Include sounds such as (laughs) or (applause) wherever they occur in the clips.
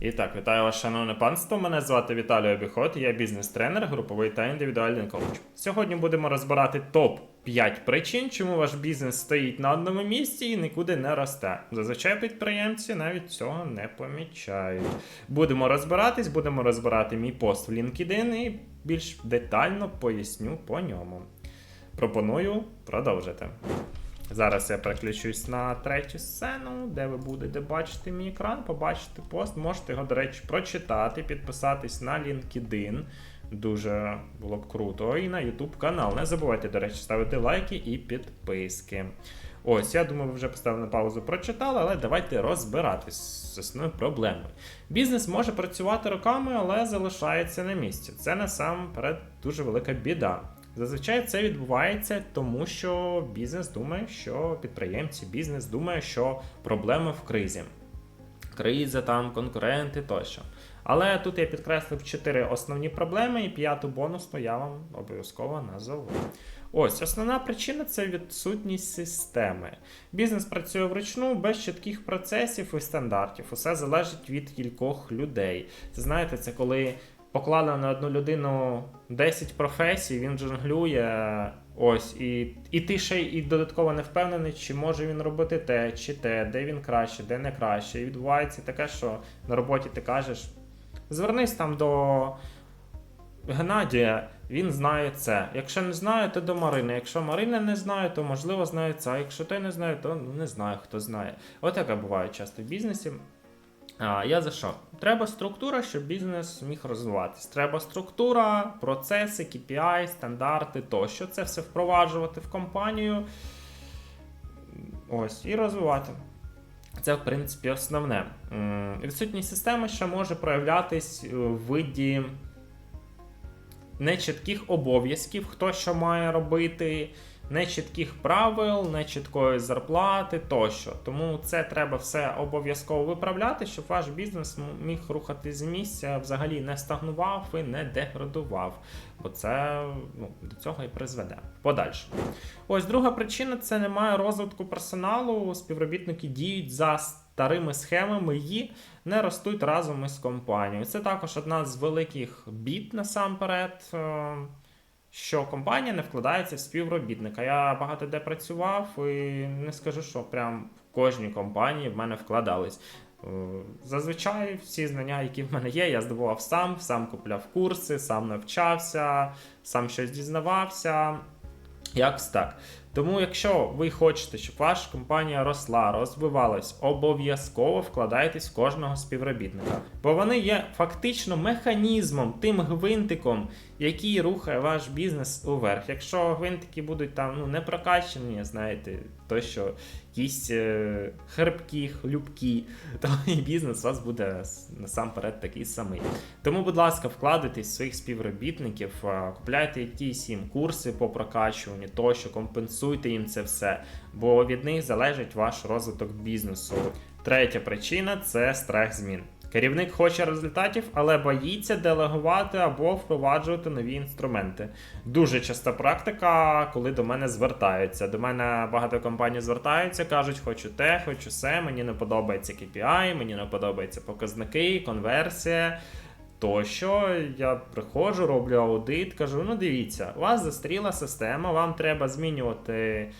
І так, вітаю вас, шановне панство. Мене звати Віталій Обіхот, я бізнес-тренер, груповий та індивідуальний коуч. Сьогодні будемо розбирати топ 5 причин, чому ваш бізнес стоїть на одному місці і нікуди не росте. Зазвичай підприємці навіть цього не помічають. Будемо розбиратись, будемо розбирати мій пост в LinkedIn і більш детально поясню по ньому. Пропоную продовжити. Зараз я переключусь на третю сцену, де ви будете бачити мій екран, побачити пост. Можете його, до речі, прочитати, підписатись на LinkedIn. Дуже було б круто. І на YouTube канал. Не забувайте, до речі, ставити лайки і підписки. Ось, я думаю, ви вже поставили на паузу, прочитали, але давайте розбиратись з основною проблемою. Бізнес може працювати роками, але залишається на місці. Це насамперед дуже велика біда. Зазвичай це відбувається, тому що бізнес думає, що підприємці, бізнес думає, що проблема в кризі. Криза, там, конкуренти тощо. Але тут я підкреслив чотири основні проблеми, і п'яту бонусну я вам обов'язково назову. Ось основна причина це відсутність системи. Бізнес працює вручну без чітких процесів і стандартів. Усе залежить від кількох людей. Це знаєте, це коли поклали на одну людину 10 професій, він жонглює. Ось, і, і ти ще й додатково не впевнений, чи може він робити те, чи те, де він краще, де не краще. І відбувається таке, що на роботі ти кажеш: звернись там до Геннадія, він знає це. Якщо не знає, то до Марини. Якщо Марина не знає, то можливо знає це. А якщо ти не знає, то не знаю, хто знає. От таке буває часто в бізнесі. Я за що? Треба структура, щоб бізнес міг розвиватись. Треба структура, процеси, KPI, стандарти тощо. Це все впроваджувати в компанію. Ось, і розвивати. Це, в принципі, основне. Відсутність системи ще може проявлятись в виді нечітких обов'язків, хто що має робити, нечітких правил, нечіткої зарплати тощо. Тому це треба все обов'язково виправляти, щоб ваш бізнес міг рухати з місця, взагалі не стагнував і не деградував. Бо це ну, до цього і призведе. Подальше. Ось друга причина це немає розвитку персоналу. Співробітники діють за старими схемами і не ростуть разом із компанією. Це також одна з великих бід насамперед. Що компанія не вкладається в співробітника. Я багато де працював і не скажу, що прям в кожній компанії в мене вкладались. Е, Зазвичай всі знання, які в мене є, я здобував сам, сам купляв курси, сам навчався, сам щось дізнавався. Якось так. Тому, якщо ви хочете, щоб ваша компанія росла, розвивалась, обов'язково вкладайтесь в кожного співробітника. Бо вони є фактично механізмом, тим гвинтиком, який рухає ваш бізнес уверх. Якщо гвинтики будуть там ну, не прокачені, знаєте, то що якісь е, хрипкі, хлюбкі, (laughs) то і бізнес у вас буде насамперед такий самий. Тому, будь ласка, вкладайтесь в своїх співробітників, купляйте якісь їм курси по прокачуванню, тощо, компенсуйте їм це все, бо від них залежить ваш розвиток бізнесу. Третя причина це страх змін. Керівник хоче результатів, але боїться делегувати або впроваджувати нові інструменти. Дуже часта практика, коли до мене звертаються. До мене багато компаній звертаються, кажуть, хочу те, хочу все, мені не подобається KPI, мені не подобаються показники, конверсія. Тощо я приходжу, роблю аудит, кажу: ну дивіться, у вас застріла система, вам треба змінювати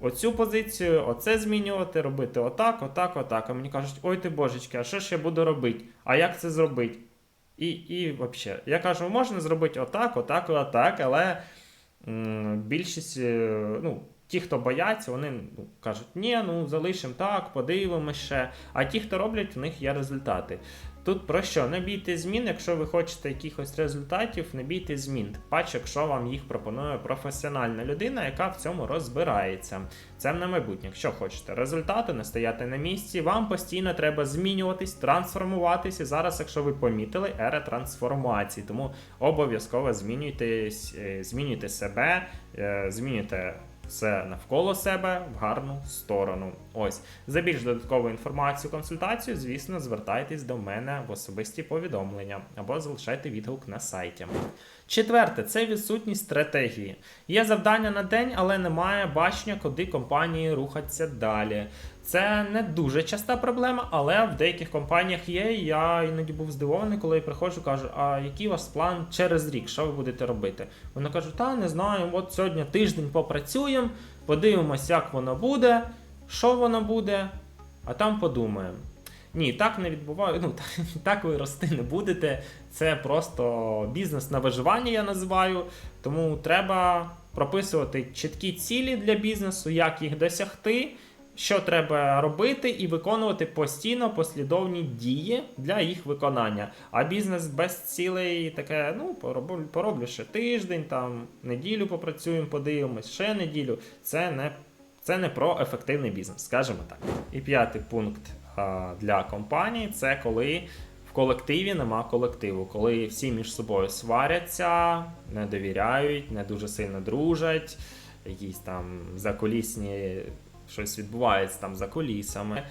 оцю позицію, оце змінювати, робити отак, отак, отак. А мені кажуть, ой ти божечки, а що ж я буду робити? А як це зробити? І, і взагалі, я кажу, можна зробити отак, отак, отак, але м, більшість, е, ну, ті, хто бояться, вони ну, кажуть, ні, ну залишимо так, подивимося ще. А ті, хто роблять, у них є результати. Тут про що? Не бійте змін, якщо ви хочете якихось результатів, не бійте змін. Тим Паче, якщо вам їх пропонує професіональна людина, яка в цьому розбирається. Це на майбутнє. Якщо хочете результати, не стояти на місці, вам постійно треба змінюватись, трансформуватись. І зараз, якщо ви помітили, ера трансформації. Тому обов'язково змінюйтесь, е, змінюйте себе, е, змінюйте все навколо себе в гарну сторону. Ось за більш додаткову інформацію, консультацію, звісно, звертайтесь до мене в особисті повідомлення або залишайте відгук на сайті. Четверте це відсутність стратегії. Є завдання на день, але немає бачення, куди компанії рухаться далі. Це не дуже часта проблема, але в деяких компаніях є. Я іноді був здивований, коли я приходжу, кажу, а який у вас план через рік? Що ви будете робити? Вони кажуть, та не знаю, от сьогодні тиждень попрацюємо, подивимось, як воно буде, що воно буде, а там подумаємо. Ні, так не відбуває. Ну (laughs) так, ви рости не будете. Це просто бізнес на виживання, я називаю. Тому треба прописувати чіткі цілі для бізнесу, як їх досягти, що треба робити, і виконувати постійно послідовні дії для їх виконання. А бізнес без цілей таке, ну, пороблю, пороблю ще тиждень, там неділю попрацюємо, подивимось, ще неділю. Це не, це не про ефективний бізнес, скажімо так. І п'ятий пункт а, для компанії це коли. В колективі нема колективу, коли всі між собою сваряться, не довіряють, не дуже сильно дружать, якісь там закулісні щось відбувається там за кулісами.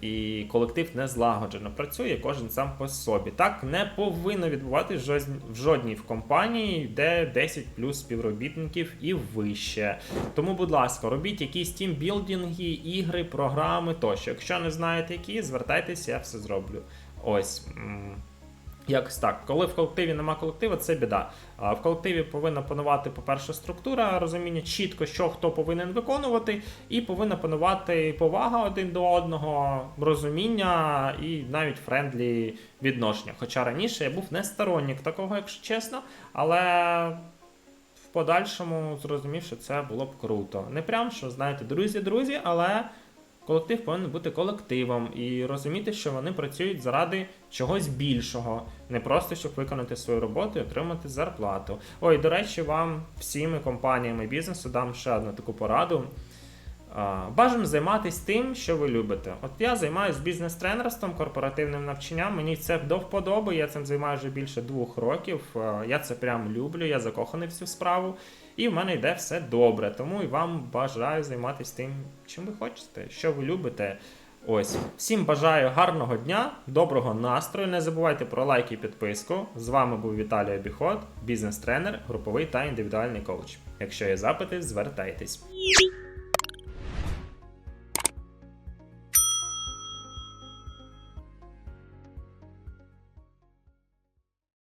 І колектив не злагоджено працює, кожен сам по собі. Так не повинно відбуватись в жодній- в жодній в компанії, де 10 плюс співробітників і вище. Тому, будь ласка, робіть якісь тімбілдинги, ігри, програми тощо. Якщо не знаєте які, звертайтеся, я все зроблю. Ось. Якось так. Коли в колективі нема колективу, це біда. В колективі повинна панувати, по-перше, структура, розуміння чітко, що хто повинен виконувати, і повинна панувати повага один до одного, розуміння і навіть френдлі відношення. Хоча раніше я був не сторонник такого, якщо чесно, але в подальшому зрозумів, що це було б круто. Не прям, що знаєте, друзі-друзі, але колектив повинен бути колективом і розуміти, що вони працюють заради чогось більшого, не просто щоб виконати свою роботу і отримати зарплату. Ой, до речі, вам всім компаніями бізнесу дам ще одну таку пораду. Бажано займатися тим, що ви любите. От я займаюся бізнес-тренерством, корпоративним навчанням. Мені це до вподоби. Я цим займаюся вже більше двох років. Я це прям люблю, я закоханий в цю справу. І в мене йде все добре. Тому і вам бажаю займатися тим, чим ви хочете, що ви любите. Ось всім бажаю гарного дня, доброго настрою. Не забувайте про лайк і підписку. З вами був Віталій Обіход, бізнес-тренер, груповий та індивідуальний коуч. Якщо є запити, звертайтесь.